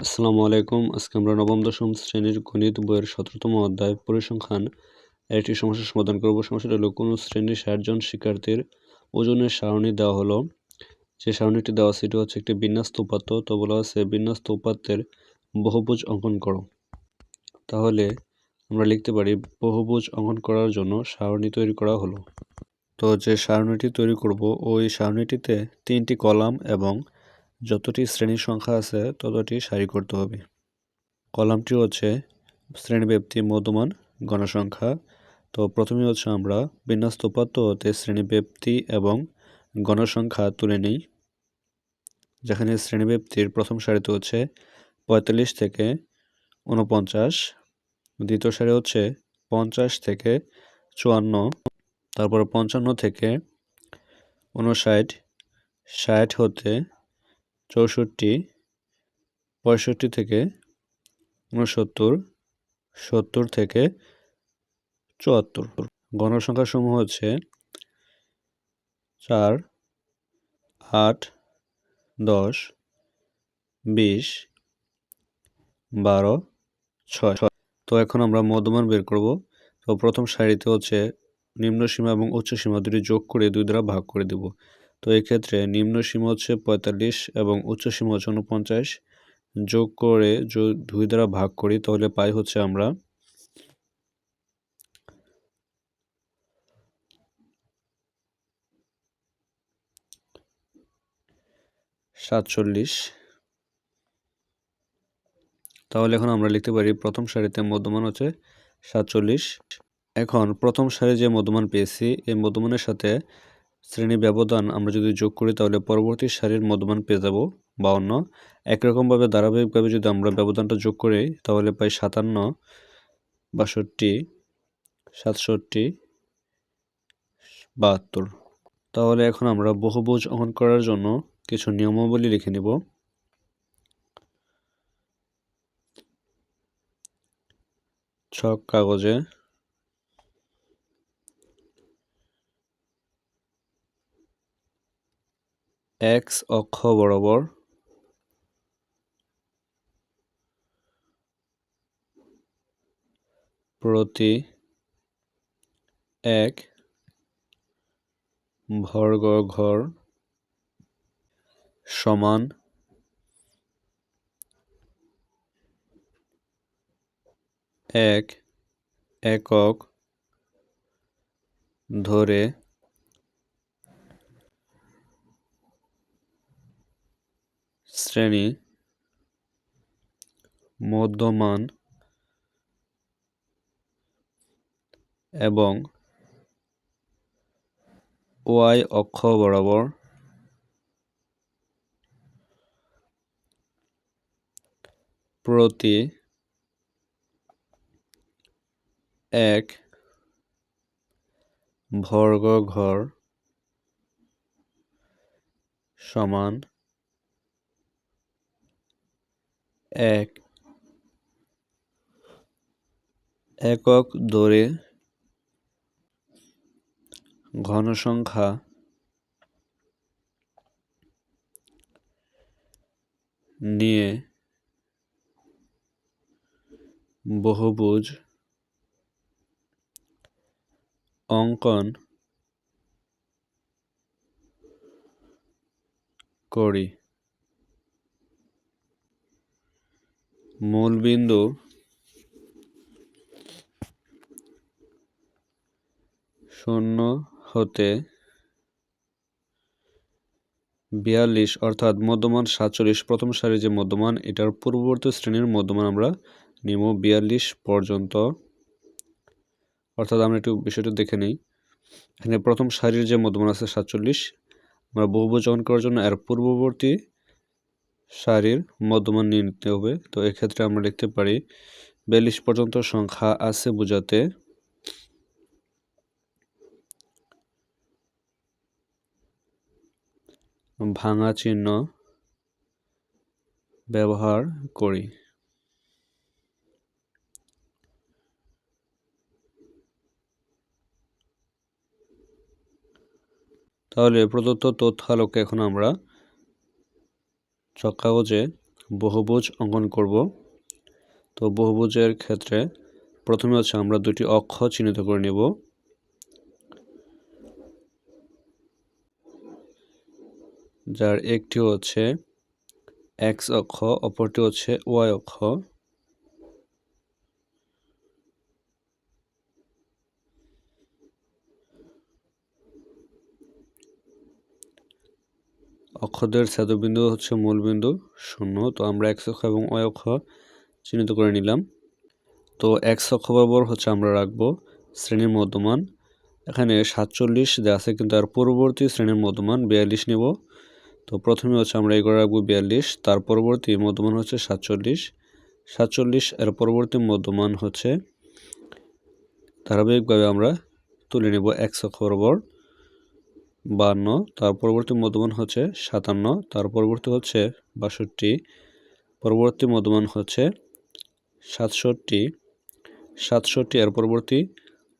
আসসালামু আলাইকুম। আজকে আমরা নবম, দশম শ্রেণির গণিত বইয়ের সতেরোতম অধ্যায় পরিসংখ্যান একটি সমস্যার সমাধান করব। সমস্যাটা হলো, কোনো শ্রেণির ষাট জন শিক্ষার্থীর ওজনের সারণী দেওয়া হলো? যে সারণীটি দেওয়া সেটি হচ্ছে একটি বিন্যস্ত উপাত্ত। তো বলা আছে বিন্যস্ত উপাত্তের বহুভুজ অঙ্কন করো। তাহলে আমরা লিখতে পারি, বহুভুজ অঙ্কন করার জন্য সারণী তৈরি করা হলো। তো যে সারণীটি তৈরি করব, ওই সারণীটিতে তিনটি কলাম এবং যতটি শ্রেণির সংখ্যা আছে, ততটি সারি করতে হবে। কলামটি হচ্ছে শ্রেণীব্যাপ্তি মধ্যমান গণসংখ্যা। তো প্রথমে হচ্ছে আমরা বিন্যস্ত উপাত্ত হতে শ্রেণীব্যাপ্তি এবং গণসংখ্যা তুলে নিই। যেখানে শ্রেণীব্যাপ্তির প্রথম সারিতে হচ্ছে পঁয়তাল্লিশ থেকে উনপঞ্চাশ দ্বিতীয় সারি হচ্ছে পঞ্চাশ থেকে চুয়ান্ন, তারপর পঞ্চান্ন থেকে উনষাট ষাট হতে চৌষট্টি, পঁয়ষট্টি থেকে উনসত্তর সত্তর থেকে চুয়াত্তর। গণসংখ্যা সমূহ হচ্ছে চার, আট, দশ, বিশ, বারো, ছয়। তো এখন আমরা মধ্যমান বের করব। তো প্রথম সারিতে হচ্ছে নিম্ন সীমা এবং উচ্চ সীমা দুটি যোগ করে দুই দ্বারা ভাগ করে দেব। তো এক্ষেত্রে নিম্ন সীমা হচ্ছে পঁয়তাল্লিশ এবং উচ্চ সীমা হচ্ছে উনপঞ্চাশ যোগ করে দুই দ্বারা ভাগ করি, তাহলে পাই হচ্ছে আমরা সাতচল্লিশ। তাহলে এখন আমরা লিখতে পারি প্রথম সারিতে মধ্যমান হচ্ছে সাতচল্লিশ। এখন প্রথম সারি যে মধ্যমান পেয়েছি, এই মধ্যমানের সাথে শ্রেণি ব্যবধান আমরা যদি যোগ করি, তাহলে পরবর্তী সারির মধ্যমান পেয়ে যাব বাউন্ন। একরকমভাবে, ধারাবাহিকভাবে যদি আমরা ব্যবধানটা যোগ করি, তাহলে পাই সাতান্ন, বাষট্টি, সাতষট্টি, বাহাত্তর। তাহলে এখন আমরা বহুভুজ অঙ্কন করার জন্য কিছু নিয়মাবলী লিখে নিব। ছক কাগজে এক্স অক্ষ বরাবর। প্রতি এক বর্গ ঘর সমান এক একক ধরে শ্রেণি মধ্যমান এবং ওয়াই অক্ষ বরাবর প্রতি এক বর্গ ঘর সমান এক একক দরে ঘনসংখ্যা নিয়ে বহুভুজ অঙ্কন করি। মূলবিন্দু শূন্য হতে বিয়াল্লিশ, অর্থাৎ মধ্যমান সাতচল্লিশ, প্রথম সারি যে মধ্যমান, এটার পূর্ববর্তী শ্রেণির মধ্যমান আমরা নিব বিয়াল্লিশ পর্যন্ত। অর্থাৎ আমরা একটু বিষয়টা দেখে নিই। এখানে প্রথম সারির যে মধ্যমান আছে সাতচল্লিশ, আমরা বহুভুজ করার জন্য এর পূর্ববর্তী সারির মধ্যমান নিয়ে নিতে হবে। তো এক্ষেত্রে আমরা লিখতে পারি, বিয়াল্লিশ পর্যন্ত সংখ্যা আছে বোঝাতে। ভাঙা চিহ্ন ব্যবহার করি। তাহলে প্রদত্ত তথ্য আলোকে এখন আমরা চক কাগজে বহুভুজ অঙ্কন করব। তো বহুভুজের ক্ষেত্রে প্রথমে হচ্ছে আমরা দুটি অক্ষ চিহ্নিত করে নেব। যার একটি হচ্ছে এক্স অক্ষ, অপরটি হচ্ছে ওয়াই অক্ষ। অক্ষদের ছেদবিন্দু হচ্ছে মূলবিন্দু শূন্য, তো আমরা এক্স অক্ষ এবং ওয়াই অক্ষ চিহ্নিত করে নিলাম। তো এক্স অক্ষ বরাবর হচ্ছে আমরা রাখব শ্রেণির মধ্যমান। এখানে সাতচল্লিশ দেওয়া আছে, কিন্তু আর পূর্ববর্তী শ্রেণির মধ্যমান বিয়াল্লিশ নেব। তো প্রথমে হচ্ছে আমরা এগুলো রাখব বিয়াল্লিশ, তার পরবর্তী মধ্যমান হচ্ছে সাতচল্লিশ। সাতচল্লিশ এর পরবর্তী মধ্যমান হচ্ছে ধারাবাহিকভাবে আমরা তুলে নেব এক্স অক্ষ বান্ন তার পরবর্তী মধ্যমান হচ্ছে সাতান্ন, তার পরবর্তী হচ্ছে বাষট্টি, পরবর্তী মধ্যমান হচ্ছে সাতষট্টি সাতষট্টি, এর পরবর্তী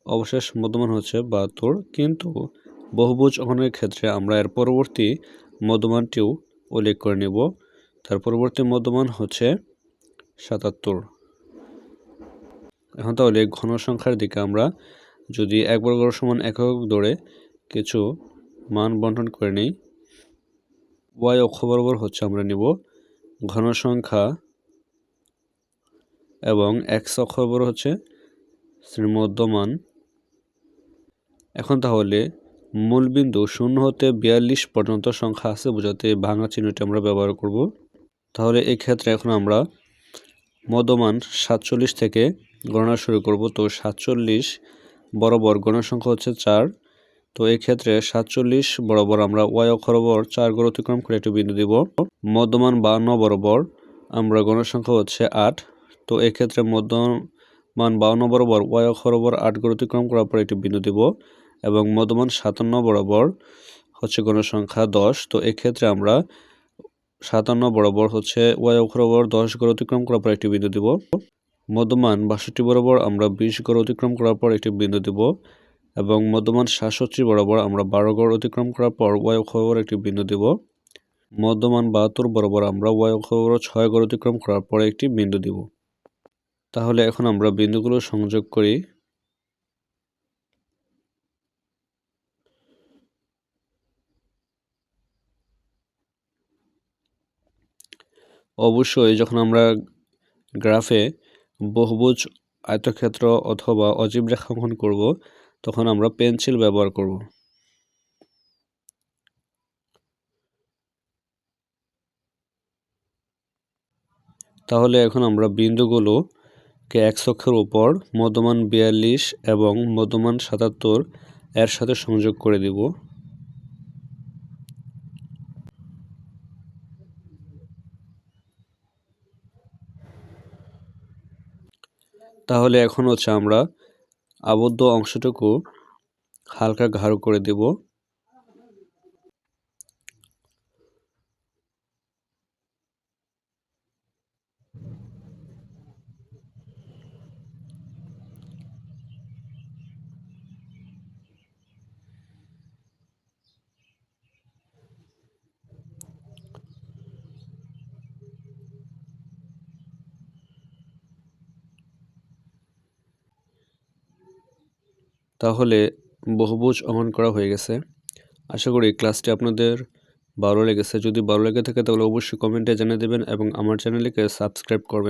অবশেষ মধ্যমান হচ্ছে বাহাত্তর, কিন্তু বহুভুজ অঙ্কনের ক্ষেত্রে আমরা এর পরবর্তী মধ্যমানটিও উল্লেখ করে নেব। তার পরবর্তী মধ্যমান হচ্ছে সাতাত্তর। এখন তাহলে ঘন সংখ্যার দিকে আমরা যদি এক বর্গ সমান একক দৌড়ে কিছু মান বন্টন করে নিই। ওয়াই অক্ষ বরাবর হচ্ছে আমরা নিব ঘন সংখ্যা এবং এক্স অক্ষ বরাবর হচ্ছে শ্রীমধ্যমান। এখন তাহলে মূলবিন্দু শূন্য হতে বিয়াল্লিশ পর্যন্ত সংখ্যা আছে বোঝাতে ভাঙা চিহ্নটি আমরা ব্যবহার করব। তাহলে ক্ষেত্রে এখন আমরা মধ্যমান সাতচল্লিশ থেকে গণনা শুরু করব। তো সাতচল্লিশ বরাবর গণসংখ্যা হচ্ছে চার তো এই ক্ষেত্রে সাতচল্লিশ বরাবর আমরা ওয়াই অক্ষরবর চার গড় অতিক্রম করে একটি বিন্দু দিব। মধ্যমান বান্ন বরাবর আমরা গণসংখ্যা হচ্ছে আট। তো এক্ষেত্রে মধ্যমান বাউন্ন বরাবর ওয়াই অক্ষরবর আট গড় অতিক্রম করার পর একটি বিন্দু দিব এবং মধ্যমান সাতান্ন বরাবর হচ্ছে গণসংখ্যা দশ। তো এক্ষেত্রে আমরা সাতান্ন বরাবর হচ্ছে ওয়াই অক্ষরবর দশ গড় অতিক্রম করার পর একটি বিন্দু দিব। মধ্যমান বাষট্টি বরাবর আমরা বিশ গড় অতিক্রম করার পর একটি বিন্দু দিব। এবং মধ্যমান সাতষট্টি বরাবর আমরা বারো গড় অতিক্রম করার পর ওয়াই অক্ষর একটি বিন্দু দেব। মধ্যমান বাহাত্তর বরাবর আমরা ওয়াই অক্ষর ছয় গড় অতিক্রম করার পর একটি বিন্দু দিব। তাহলে এখন আমরা বিন্দুগুলো সংযোগ করি। অবশ্যই যখন আমরা গ্রাফে বহুভুজ আয়তক্ষেত্র অথবা অজীব রেখাঙ্কন করব তখন আমরা পেন্সিল ব্যবহার করব। তাহলে এখন আমরা বিন্দুগুলোকে এক অক্ষের উপর মধ্যমান বিয়াল্লিশ এবং মধ্যমান সাতাত্তর এর সাথে সংযোগ করে দিব। তাহলে এখন হচ্ছে আমরা আবদ্ধ অংশটুকু হালকা গাঢ় করে দেব। তাহলে বহুভুজ অঙ্কন করা হয়ে গেছে। আশা করি ক্লাসটি আপনাদের ভালো লেগেছে। যদি ভালো লেগে থাকে তাহলে অবশ্যই কমেন্টে জানিয়ে দেবেন এবং আমার চ্যানেলকে সাবস্ক্রাইব করবেন।